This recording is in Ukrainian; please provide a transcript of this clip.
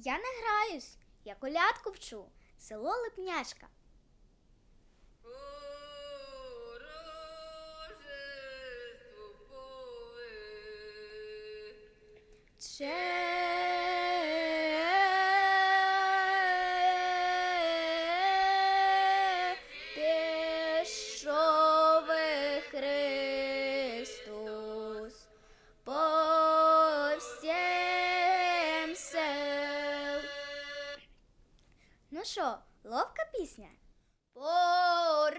Я не граюсь, я колядку вчу. Село Липняшка. По Ну що, ловка пісня? Пора